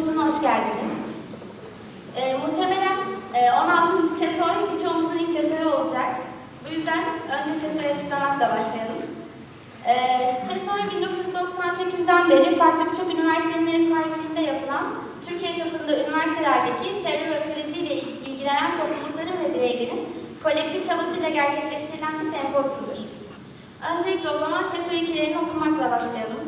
sempozumuna hoş geldiniz. Ee, muhtemelen e, 16. ÇESOY birçoğumuzun ilk ÇESOY'u olacak. Bu yüzden önce ÇESOY'u açıklamakla başlayalım. Ee, ÇESOY 1998'den beri farklı birçok üniversitenin ev sahipliğinde yapılan, Türkiye çapında üniversitelerdeki çevre ve ekolojiyle il- ilgilenen toplulukların ve bireylerin kolektif çabasıyla gerçekleştirilen bir sempozumdur. Öncelikle o zaman ÇESOY ikilerini okumakla başlayalım.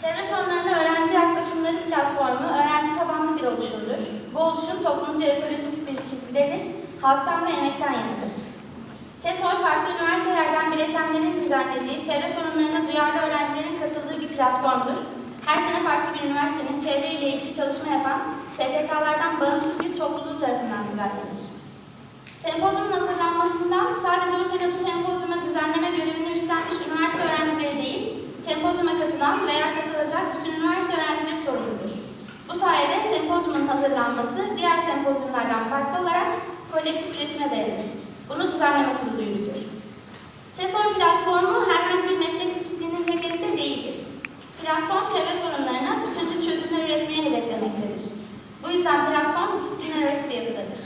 Çevre sorunlarına öğrenci yaklaşımları platformu öğrenci tabanlı bir oluşumdur. Bu oluşum toplumcu ekolojist bir çizgidedir, halktan ve emekten yanıdır. ÇESOY farklı üniversitelerden bileşenlerin düzenlediği çevre sorunlarına duyarlı öğrencilerin katıldığı bir platformdur. Her sene farklı bir üniversitenin çevreyle ilgili çalışma yapan STK'lardan bağımsız bir topluluğu tarafından düzenlenir. Sempozyumun hazırlanmasından sadece o sene bu sempozyuma düzenleme görevini üstlenmiş üniversite öğrencileri sempozyuma katılan veya katılacak bütün üniversite öğrencileri sorumludur. Bu sayede sempozyumun hazırlanması diğer sempozyumlardan farklı olarak kolektif üretime dayanır. Bunu düzenleme kurulu yürütür. TESOL platformu herhangi bir meslek disiplinin tek elinde değildir. Platform çevre sorunlarına bütüncül çözümler üretmeyi hedeflemektedir. Bu yüzden platform disiplinler arası bir yapıdadır.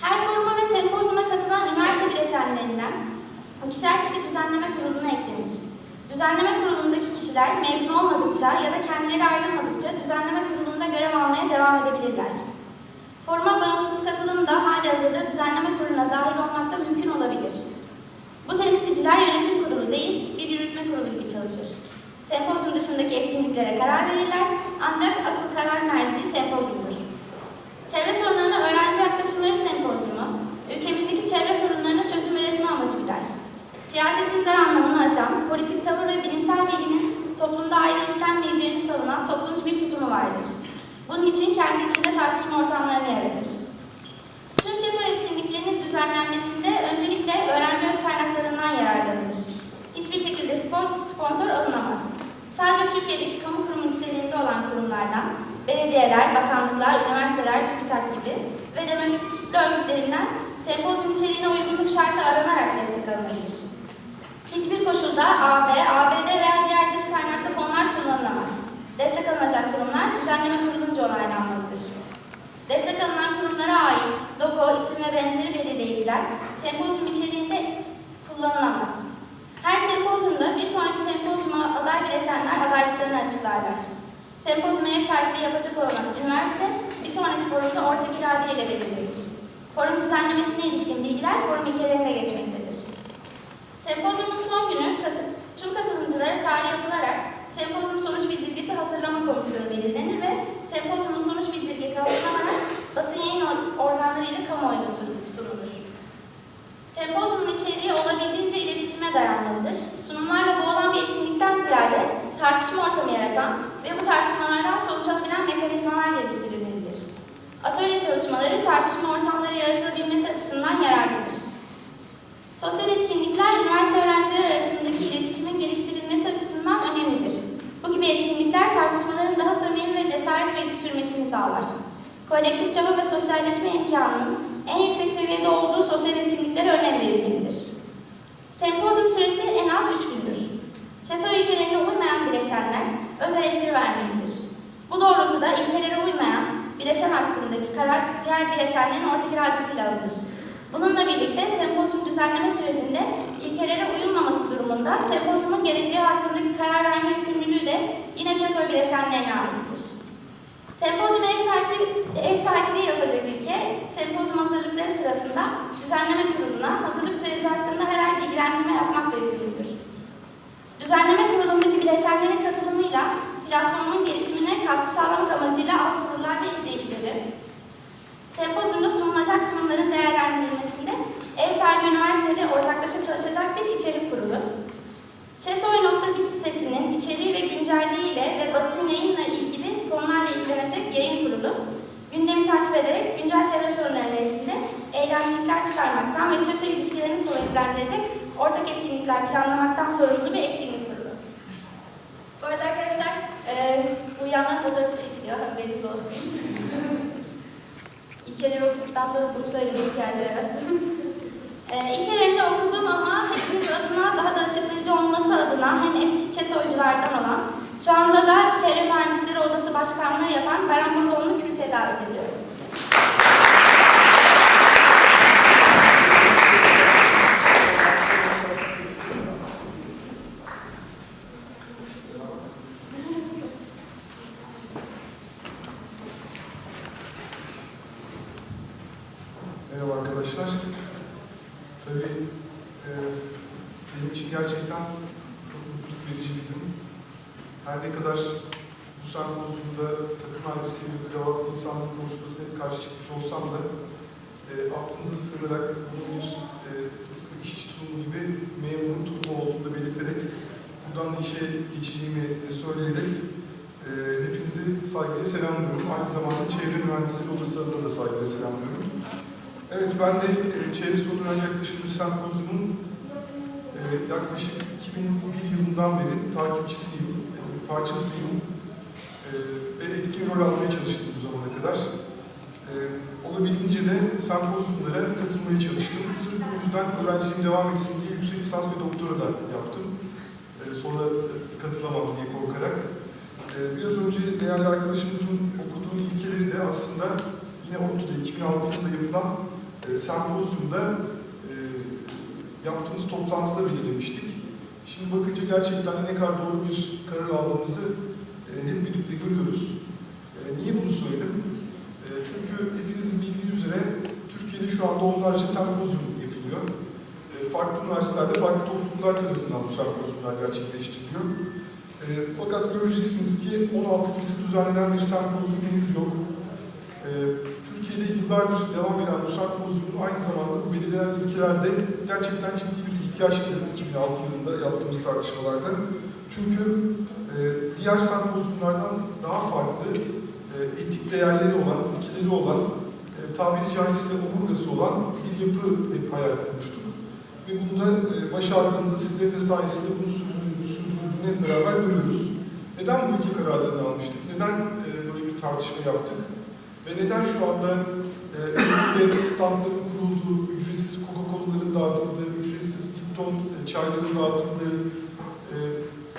Her foruma ve sempozyuma katılan üniversite bileşenlerinden ikişer kişi düzenleme kuruluna eklenir. Düzenleme kurulundaki kişiler mezun olmadıkça ya da kendileri ayrılmadıkça düzenleme kurulunda görev almaya devam edebilirler. Foruma bağımsız katılım da hali hazırda düzenleme kuruluna dahil olmakta mümkün olabilir. Bu temsilciler yönetim kurulu değil, bir yürütme kurulu gibi çalışır. Sempozyum dışındaki etkinliklere karar verirler ancak asıl karar merci sempozyumdur. Çevre sorunlarına öğrenci yaklaşımları sempozyumu, ülkemizdeki çevre sorunlarına çözüm üretme amacı güder. Siyasetin dar anlamını aşan, politik tavır ve bilimsel bilginin toplumda ayrı işlenmeyeceğini savunan toplumcu bir tutumu vardır. Bunun için kendi içinde tartışma ortamlarını yaratır. Tüm ÇESO etkinliklerinin düzenlenmesinde öncelikle öğrenci öz kaynaklarından yararlanılır. Hiçbir şekilde spor, sponsor alınamaz. Sadece Türkiye'deki kamu kurumu niteliğinde olan kurumlardan, belediyeler, bakanlıklar, üniversiteler, TÜBİTAK gibi ve demokratik kitle örgütlerinden sempozyum içeriğine uygunluk şartı aranarak destek alınabilir. Hiçbir koşulda AB, ABD veya kaynaklı fonlar kullanılamaz. Destek alınacak kurumlar düzenleme kurulunca onaylanmalıdır. Destek alınan kurumlara ait logo, isim ve benzeri belirleyiciler sempozyum içeriğinde kullanılamaz. Her sempozyumda bir sonraki sempozyuma aday bileşenler adaylıklarını açıklarlar. Sempozyuma ev sahipliği yapacak olan üniversite bir sonraki forumda ortak irade ile belirlenir. Forum düzenlemesine ilişkin bilgiler forum ilkelerine geçmektedir. Sempozyumun son günü katı- tüm katılımcılara çağrı yapılarak sempozyum sonuç bildirgesi hazırlama komisyonu belirlenir ve sempozyumun sonuç bildirgesi hazırlanarak basın yayın or- organlarıyla kamuoyuna sun- sunulur. Sempozyumun içeriği olabildiğince iletişime dayanmalıdır. Sunumlarla boğulan bir etkinlikten ziyade tartışma ortamı yaratan ve bu tartışmalardan sonuç alabilen mekanizmalar geliştirilmelidir. Atölye çalışmaları tartışma ortamları yaratılabilmesi açısından yararlıdır. Sosyal etkinlikler üniversite öğrencileri arasındaki iletişimin geliştirilmesi açısından önemlidir. Bu gibi etkinlikler tartışmaların daha samimi ve cesaret verici sürmesini sağlar. Kolektif çaba ve sosyalleşme imkanının en yüksek seviyede olduğu sosyal etkinliklere önem verilmelidir. Sempozyum süresi en az 3 gündür. ÇESO ilkelerine uymayan bileşenler öz eleştiri vermelidir. Bu doğrultuda ilkelere uymayan bileşen hakkındaki karar diğer bileşenlerin ortak iradesiyle alınır. Bununla birlikte sempozyum düzenleme sürecinde ilkelere uyulmaması durumunda sempozyumun geleceği hakkındaki karar verme yükümlülüğü de yine ÇESO bileşenlerine aittir. Sempozyum ev sahipliği, ev sahipliği yapacak ülke, sempozyum hazırlıkları sırasında düzenleme kuruluna hazırlık süreci hakkında herhangi bilgilendirme yapmakla yükümlüdür. Düzenleme kurulundaki bileşenlerin katılımıyla platformun gelişimine katkı sağlamak amacıyla alt kurullar ve işleyişleri, sempozyumda sunulacak sunumların değerlendirilmesinde ev sahibi üniversitede ortaklaşa çalışacak bir içerik kurulu, Çesoy.biz sitesinin içeriği ve güncelliği ile ve basın yayınla ilgili konularla ilgilenecek yayın kurulu, gündemi takip ederek güncel çevre sorunları nezdinde eylemlilikler çıkarmaktan ve ÇESO ilişkilerini kuvvetlendirecek ortak etkinlikler planlamaktan sorumlu bir etkinlik kurulu. Bu arada arkadaşlar, e, uyuyanlar fotoğrafı çekiliyor, haberiniz olsun. İlkeleri okuduktan sonra bunu söylemeye ihtiyacı yarattım. Ee, ilkelerini okudum ama hepimiz adına daha da açıklayıcı olması adına hem eski ÇESO'culardan olan Şu anda da Çevre Mühendisleri Odası Başkanlığı yapan Beren Bozoğlu'nu kürsüye davet ediyorum. Merhaba arkadaşlar. Tabii e, benim için gerçekten çok mutluluk verici bir gün. Her ne kadar bu sempozyumda takım elbiseli bir kravatlı insanlık konuşmasına karşı çıkmış olsam da e, aklınıza sığınarak bunu bir e, tıpkı işçi tulumu gibi memurun tulumu olduğunu da belirterek buradan da işe geçeceğimi söyleyerek e, hepinizi saygıyla selamlıyorum. Aynı zamanda Çevre Mühendisleri Odası adına da saygıyla selamlıyorum. Evet, ben de e, Çevre Sorunu Ancak Yaklaşımı Sempozyumun e, yaklaşık 2001 yılından beri takipçisiyim, e, parçasıyım e, ve etkin rol almaya çalıştım bu zamana kadar. E, olabildiğince de sempozyumlara katılmaya çalıştım. Sırf bu yüzden öğrenciliğim devam etsin diye yüksek lisans ve doktora da yaptım. Sonra katılamam diye korkarak. E, biraz önce değerli arkadaşımızın okuduğu ilkeleri de aslında yine ODTÜ'de 2006 yılında yapılan e, sempozyumda e, yaptığımız toplantıda belirlemiştik. Şimdi bakınca gerçekten ne kadar doğru bir karar aldığımızı hep birlikte görüyoruz. Niye bunu söyledim? Çünkü hepinizin bildiği üzere Türkiye'de şu anda onlarca sempozyum yapılıyor. Farklı üniversitelerde, farklı topluluklar tarafından bu sempozyumlar gerçekleştiriliyor. E, fakat göreceksiniz ki 16.sı düzenlenen bir sempozyum henüz yok. E, Türkiye'de yıllardır devam eden bu sempozyumun aynı zamanda bu belirlenen ülkelerde gerçekten ciddi bir ihtiyaçtı 2006 yılında yaptığımız tartışmalarda. Çünkü e, diğer sempozyumlardan daha farklı e, etik değerleri olan, ilkeleri olan, e, tabiri caizse omurgası olan bir yapı hep hayal kurmuştuk. Ve bunu da e, başardığımızda sizlerin de sayesinde bunu sürdürüldüğünü hep beraber görüyoruz. Neden bu ülke kararlarını almıştık? Neden e, böyle bir tartışma yaptık? Ve neden şu anda e, ülkede standların kurulduğu, ücretsiz Coca-Cola'ların dağıtıldığı, ücretsiz Lipton e, çayların dağıtıldığı, e,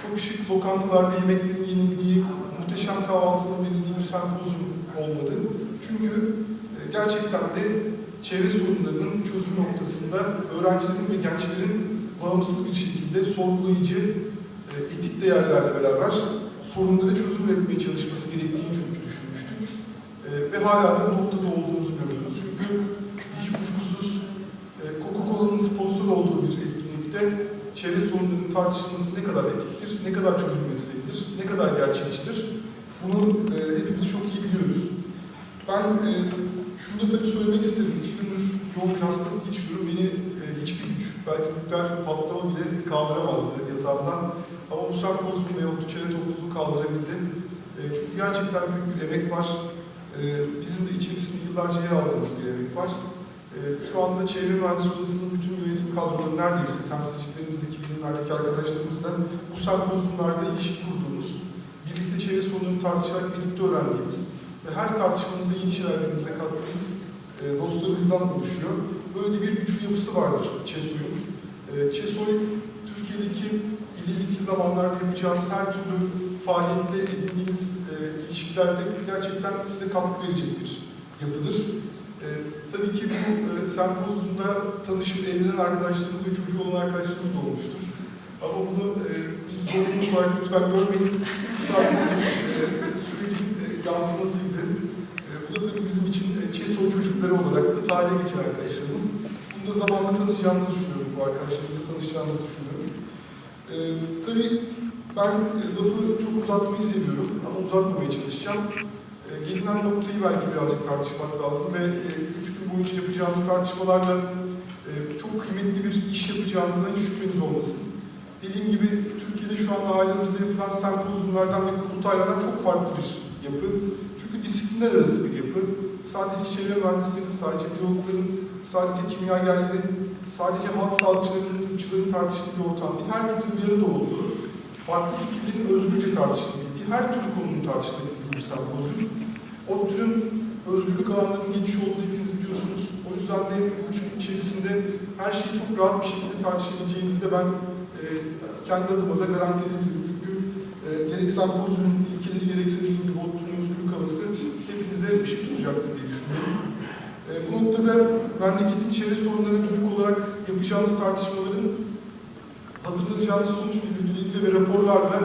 çok şık lokantalarda yemeklerin yenildiği, muhteşem kahvaltının verildiği bir sempozyum olmadı. Çünkü gerçekten de çevre sorunlarının çözüm noktasında öğrencilerin ve gençlerin bağımsız bir şekilde sorgulayıcı, e, etik değerlerle beraber sorunlara çözüm üretmeye çalışması gerektiğini çünkü düşünmüştük. Ee, ve hala da bu noktada olduğumuzu görüyoruz. Çünkü hiç kuşkusuz e, Coca-Cola'nın sponsor olduğu bir etkinlikte çevre sorunlarının tartışılması ne kadar etiktir, ne kadar çözüm üretilebilir, ne kadar gerçekçidir bunu e, hepimiz çok iyi biliyoruz. Ben e, şunu da tabii söylemek isterim. İki gündür yoğun bir hastalık geçiriyorum. Beni e, hiçbir güç, belki nükleer patlama bile kaldıramazdı yatağımdan. Ama bu sempozyum ve o çevre topluluğu kaldırabildi. E, çünkü gerçekten büyük bir emek var. Ee, bizim de içerisinde yıllarca yer aldığımız bir emek var. Ee, Şu anda Çevre Mühendisliği Odası'nın bütün yönetim kadroları neredeyse temsilcilerimizdeki bilimlerdeki arkadaşlarımızla bu sempozyumlarda ilişki kurduğumuz, birlikte çevre sorunlarını tartışarak birlikte öğrendiğimiz ve her tartışmamızda yeni şeyler birbirimize kattığımız e, dostlarımızdan oluşuyor. Böyle bir güçlü yapısı vardır ÇESOY'un. E, ÇESOY, Türkiye'deki ileriki zamanlarda yapacağınız her türlü faaliyette edindiğiniz e, ilişkilerde gerçekten size katkı verecek bir yapıdır. E, tabii ki bu e, sempozyumda tanışıp evlenen arkadaşlarımız ve çocuğu olan arkadaşlarımız da olmuştur. Ama bunu e, bir zorunluluk olarak lütfen görmeyin. Sadece e, sürecin e, yansımasıydı. E, bu da tabii bizim ÇESO çocukları olarak da tarihe geçen arkadaşlarımız. Bunu da zamanla tanışacağınızı düşünüyorum, bu arkadaşlarımızla tanışacağınızı düşünüyorum. E, tabii ben e, lafı çok uzatmayı seviyorum ama uzatmamaya çalışacağım. E, gelinen noktayı belki birazcık tartışmak lazım ve e, üç gün boyunca yapacağınız tartışmalarla e, çok kıymetli bir iş yapacağınızdan hiç şüpheniz olmasın. Dediğim gibi Türkiye'de şu anda hali hazırda yapılan sempozyumlardan ve kurultaylardan çok farklı bir yapı. Çünkü disiplinler arası bir yapı. Sadece çevre mühendislerinin, sadece biyologların, sadece kimyagerlerin, sadece halk sağlıkçılarının, tıpçıların tartıştığı bir ortam değil. Herkesin bir arada olduğu, farklı fikirlerin özgürce tartışılabildiği, her türlü konunun tartışılabildiği bir sempozyum. ODTÜ'nün özgürlük alanlarının geniş olduğunu hepiniz biliyorsunuz. O yüzden de bu üç gün içerisinde her şeyi çok rahat bir şekilde tartışabileceğinizi de ben e, kendi adıma da garanti edebilirim. Çünkü e, gerek sempozyumun ilkeleri gerekse dediğim gibi ODTÜ'nün özgürlük havası hepinize ışık tutacaktır diye düşünüyorum. E, bu noktada memleketin çevre sorunlarına dönük olarak yapacağınız tartışmaların hazırlanacağınız sonuç bildirgeleriyle ve raporlarla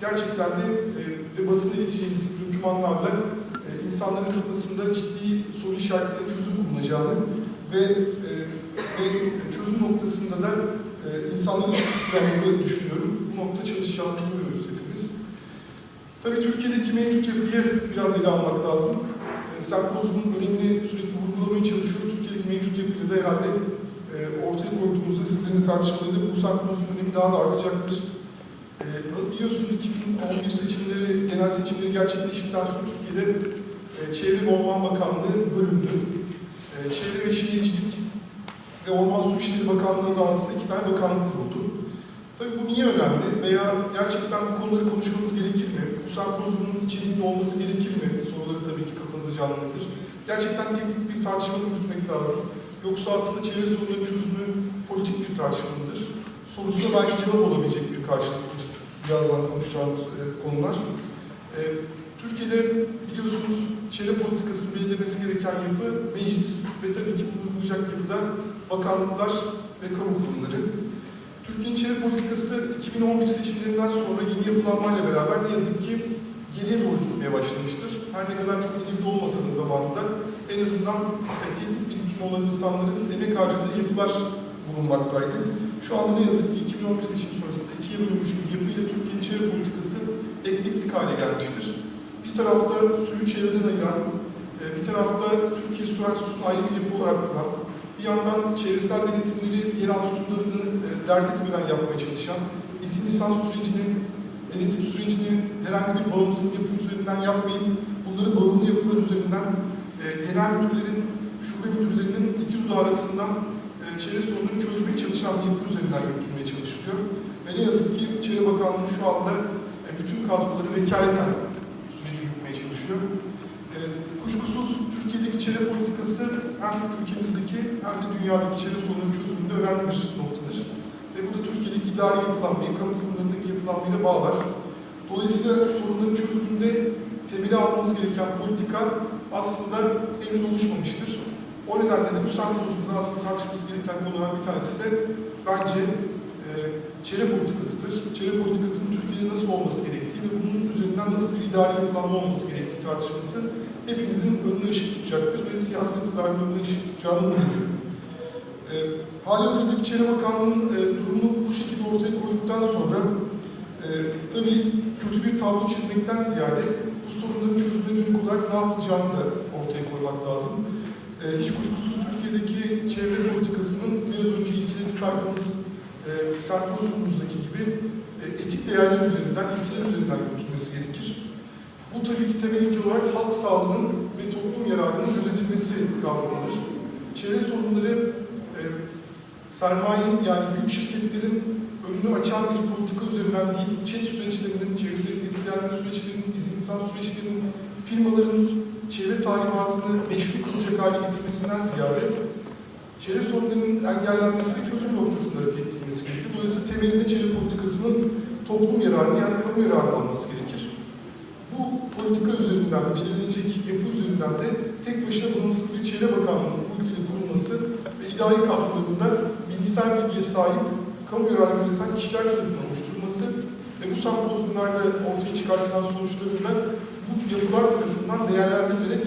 gerçekten de e, ve basına ileteceğiniz dokümanlarla e, insanların kafasında ciddi soru işaretlerine çözüm bulunacağını ve, e, ve çözüm noktasında da e, insanların ışık tutacağınızı düşünüyorum. Bu nokta çalışacağınızı görüyoruz hepimiz. Tabii Türkiye'deki mevcut yapıyı biraz ele almak lazım. E, sempozyumun önemli sürekli vurgulamaya çalışıyor. Türkiye'deki mevcut yapıyı da herhalde e, ortaya koyduğumuzda sizlerin tartışmalarıyla bu sempozyumun önemi daha da artacaktır. E, biliyorsunuz 2011 seçimleri, genel seçimleri gerçekleştikten sonra Türkiye'de e, Çevre ve Orman Bakanlığı bölündü. E, Çevre ve Şehircilik ve Orman Su Bakanlığı adı altında iki tane bakanlık kuruldu. Tabii bu niye önemli veya gerçekten bu konuları konuşmamız gerekir mi? Bu sempozyumun içeriğinde olması gerekir mi? Soruları tabii ki kafanıza canlanabilir. Gerçekten teknik bir tartışma yürütmek lazım. Yoksa aslında çevre sorunlarının çözümü politik bir tartışma mıdır? Sorusuna belki cevap olabilecek bir karşılıktır. Birazdan konuşacağımız e, konular. E, Türkiye'de biliyorsunuz çevre politikasını belirlemesi gereken yapı meclis ve tabii ki bu uygulayacak yapıda bakanlıklar ve kamu kurumları. Türkiye'nin çevre politikası 2011 seçimlerinden sonra yeni yapılanmayla beraber ne yazık ki geriye doğru gitmeye başlamıştır. Her ne kadar çok ilgili olmasa da zamanında en azından e, teknik birikimi olan insanların emek harcadığı yapılar bulunmaktaydı. Şu anda ne yazık ki 2011 seçim sonrasında ikiye bölünmüş bir yapıyla Türkiye'nin çevre politikası eklektik hale gelmiştir. Bir tarafta suyu çevreden ayıran, e, bir tarafta Türkiye su enstitüsünü ayrı bir yapı olarak kuran, bir yandan çevresel denetimleri yeraltı sularını dert etmeden yapmaya çalışan, izin lisans sürecini, denetim sürecini herhangi bir bağımsız yapı üzerinden yapmayıp bunları bağımlı yapılar üzerinden e, genel müdürlerin, şube müdürlerinin iki dudağı arasından e, çevre sorunlarını çözmeye çalışan bir yapı üzerinden yürütülmeye çalışılıyor. Ve ne yazık ki Çevre Bakanlığı şu anda e, bütün kadroları vekaleten süreci yürütmeye çalışıyor. E, kuşkusuz Türkiye'deki çevre politikası hem ülkemizdeki hem de dünyadaki çevre sorunlarının çözümünde önemli bir noktadır. Ve bu da Türkiye'deki idari yapılanmayı, kamu kurumlarındaki yapılanmayı da bağlar. Dolayısıyla sorunların çözümünde temeli almamız gereken politika aslında henüz oluşmamıştır. O nedenle de bu sempozyumda aslında tartışması gereken konulardan bir tanesi de bence e, çevre politikasıdır. Çevre politikasının Türkiye'de nasıl olması gerektiği ve bunun üzerinden nasıl bir idari yapılanma olması gerektiği tartışması hepimizin önüne ışık tutacaktır ve siyasi iktidarın önüne ışık tutacağını umuyorum. E, hali hazırdaki Çevre Bakanlığı'nın e, durumunu bu şekilde ortaya koyduktan sonra e, tabii kötü bir tablo çizmekten ziyade bu sorunların çözümüne dönük olarak ne yapılacağını da ortaya koymak lazım. E, hiç kuşkusuz Türkiye'deki çevre politikasının biraz önce ilkelerini saydığımız e, sempozyumumuzdaki gibi e, etik değerler üzerinden, ilkeler üzerinden yürütülmesi gerekir. Bu tabii ki temel ilke olarak halk sağlığının ve toplum yararının gözetilmesi kavramıdır. Çevre sorunları sermayenin yani büyük şirketlerin önünü açan bir politika üzerinden değil, çet süreçlerinin, çevresel etkilenme süreçlerinin, izin insan süreçlerinin, firmaların çevre talimatını meşru kılacak hale getirmesinden ziyade çevre sorunlarının engellenmesi ve çözüm noktasında hareket edilmesi gerekir. Dolayısıyla temelinde çevre politikasının toplum yararını yani kamu yararını alması gerekir. Bu politika üzerinden, belirlenecek yapı üzerinden de tek başına bağımsız bir çevre bakanlığının bu ülkede kurulması ve idari kadrolarında bilgisayar bilgiye sahip kamu yararı gözeten kişiler tarafından oluşturulması ve bu sempozyumlarda ortaya çıkartılan sonuçların da bu yapılar tarafından değerlendirilerek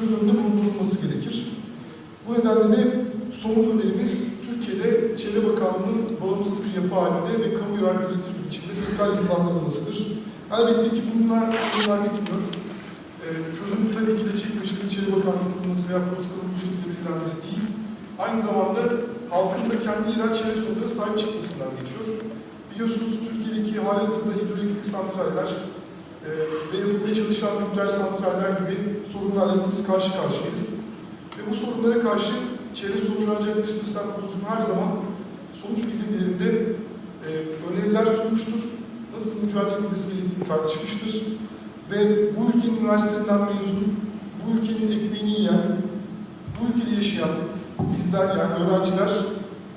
göz önünde bulundurulması gerekir. Bu nedenle de somut önerimiz Türkiye'de Çevre Bakanlığı'nın bağımsız bir yapı halinde ve kamu yararı gözetir biçimde tekrar yapılandırılmasıdır. Elbette ki bunlar, bunlar bitmiyor. Ee, çözüm tabii ki de Çevre Bakanlığı kurulması veya politikanın bu şekilde belirlenmesi değil. Aynı zamanda halkın da kendi yerel çevre sorunlarına sahip çıkmasından geçiyor. Biliyorsunuz Türkiye'deki halihazırda hidroelektrik santraller e, ve yapılmaya çalışan nükleer santraller gibi sorunlarla hepimiz karşı karşıyayız. Ve bu sorunlara karşı çevre sorunları ancak hiçbir sempozyum her zaman sonuç bilgilerinde e, öneriler sunmuştur. Nasıl mücadele edilmesi gerektiğini tartışmıştır. Ve bu ülkenin üniversitelerinden mezun, bu ülkenin ekmeğini yiyen, bu ülkede yaşayan bizler yani öğrenciler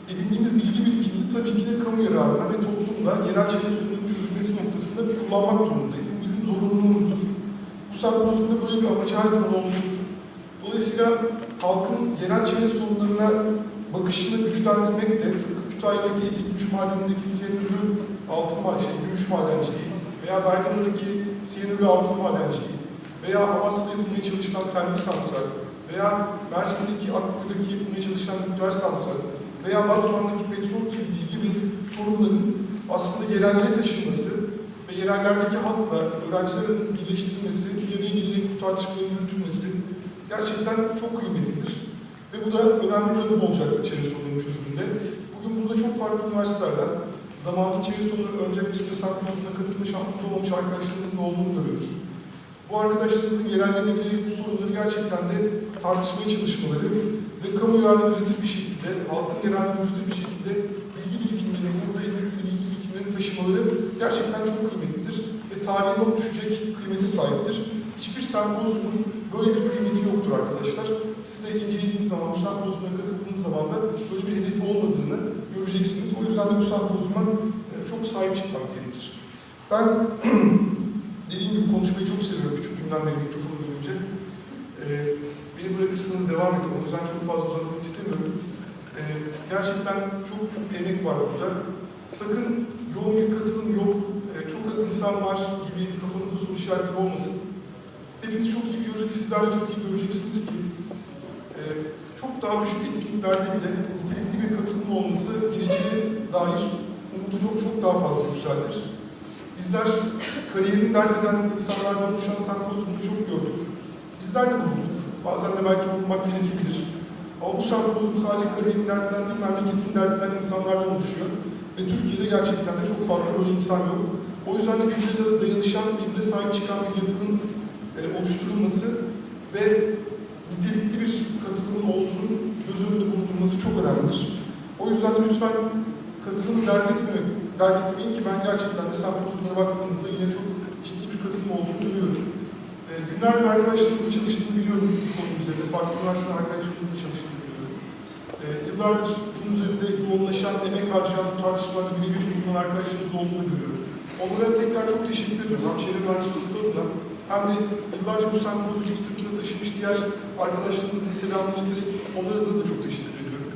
edindiğimiz bilgi birikimini tabii ki de kamu yararına ve toplumda yerel çevre sorunlarının çözülmesi noktasında kullanmak kullanmak durumundayız. Bu bizim zorunluluğumuzdur. Bu sempozyumda böyle bir amaç her zaman olmuştur. Dolayısıyla halkın yerel çevre sorunlarına bakışını güçlendirmek de tıpkı Kütahya'daki etik gümüş madenindeki siyanürlü altın şey, gümüş madenciliği veya Bergama'daki siyanürlü altın madenciliği veya Amasya'da yapılmaya çalışılan termik santral veya Mersin'deki Akkuyu'daki yapılmaya çalışılan nükleer santral veya Batman'daki petrol kirliliği gibi sorunların aslında yerellere taşınması ve yerellerdeki halkla öğrencilerin birleştirilmesi, bir araya gelerek bu tartışmaların yürütülmesi gerçekten çok kıymetlidir. Ve bu da önemli bir adım olacaktır çevre sorununun çözümünde. Bugün burada çok farklı üniversitelerden zamanın çevre sorunları örnekleşme sempozyumuna katılma şansında olmamış arkadaşlarımızın da olduğunu görüyoruz. Bu arkadaşlarımızın yerellerine giderek bu sorunları gerçekten de tartışmaya çalışmaları ve kamuoylarına gözetir bir şekilde, halkın yerellerine gözetir bir şekilde bilgi birikimlerini, burada edindikleri bilgi birikimlerini taşımaları gerçekten çok kıymetlidir ve tarihe not düşecek kıymete sahiptir. Hiçbir sempozyumun böyle bir kıymeti yoktur arkadaşlar. Siz de incelediğiniz zaman, bu sempozyuma katıldığınız zaman da böyle bir hedefi olmadığını göreceksiniz. O yüzden de bu sempozyuma e, çok sahip çıkmak gerekir. Ben konuşmayı çok seviyorum küçüklüğümden beri mikrofonu görünce. E, beni bırakırsanız devam edin. O yüzden çok fazla uzatmak istemiyorum. E, gerçekten çok emek var burada. Sakın yoğun bir katılım yok, e, çok az insan var gibi kafanızda soru işaretleri olmasın. Hepimiz çok iyi biliyoruz ki sizler de çok iyi göreceksiniz ki e, çok daha düşük etkinliklerde bile nitelikli bir katılım olması geleceğe dair umudu çok çok daha fazla yükseltir. Bizler kariyerini dert eden insanlardan oluşan sempozyumu çok gördük. Bizler de bulunduk. Bazen de belki bulunmak gerekebilir. Ama bu sempozyum sadece kariyerini dert eden değil, memleketini dert eden insanlardan oluşuyor. Ve Türkiye'de gerçekten de çok fazla böyle insan yok. O yüzden de birbirine dayanışan, birbirine sahip çıkan bir yapının e, oluşturulması ve nitelikli bir katılımın olduğunu göz önünde bulundurması çok önemlidir. O yüzden de lütfen katılımı dert etme, dert etmeyin ki ben gerçekten de sempozyumlara baktığımızda yine çok ciddi bir katılım olduğunu görüyorum. E, günlerdir arkadaşlarımızın çalıştığını biliyorum bu konu üzerinde. Farklı üniversite arkadaşlarımızın da çalıştığını biliyorum. E, yıllardır bunun üzerinde yoğunlaşan, emek harcayan tartışmalarda birebir bulunan arkadaşlarımız olduğunu görüyorum. Onlara tekrar çok teşekkür ediyorum. Hem çevre mühendisliği adına hem de yıllarca bu sempozyumu sırtında taşımış diğer arkadaşlarımızın selamını ileterek onlara da, da çok teşekkür ediyorum.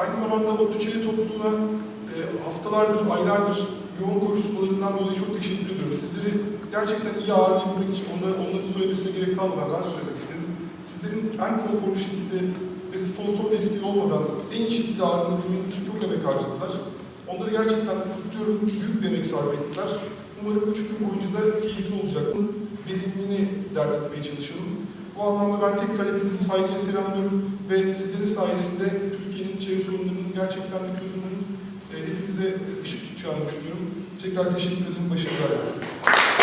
Aynı zamanda ODTÜ Çevre Topluluğu'na e, haftalardır, aylardır yoğun koşullarından dolayı çok teşekkür ediyorum. Sizleri gerçekten iyi ağırlayabilmek için onların, onların söylemesine gerek kalmadan ben söylemek istedim. Sizlerin en konforlu şekilde ve sponsor desteği olmadan en iyi şekilde ağırlanabilmeniz için çok emek harcadılar. Onları gerçekten kutluyorum. Büyük bir emek sarf ettiler. Umarım üç gün boyunca da keyifli olacak. Bunun verimliliğini dert etmeye çalışalım. Bu anlamda ben tekrar hepinizi saygıyla selamlıyorum ve sizlerin sayesinde Türkiye'nin çevre sorunlarının gerçekten de çözümünün e, hepimize ışık tutacağını düşünüyorum. Tekrar teşekkür ederim. Başarılar.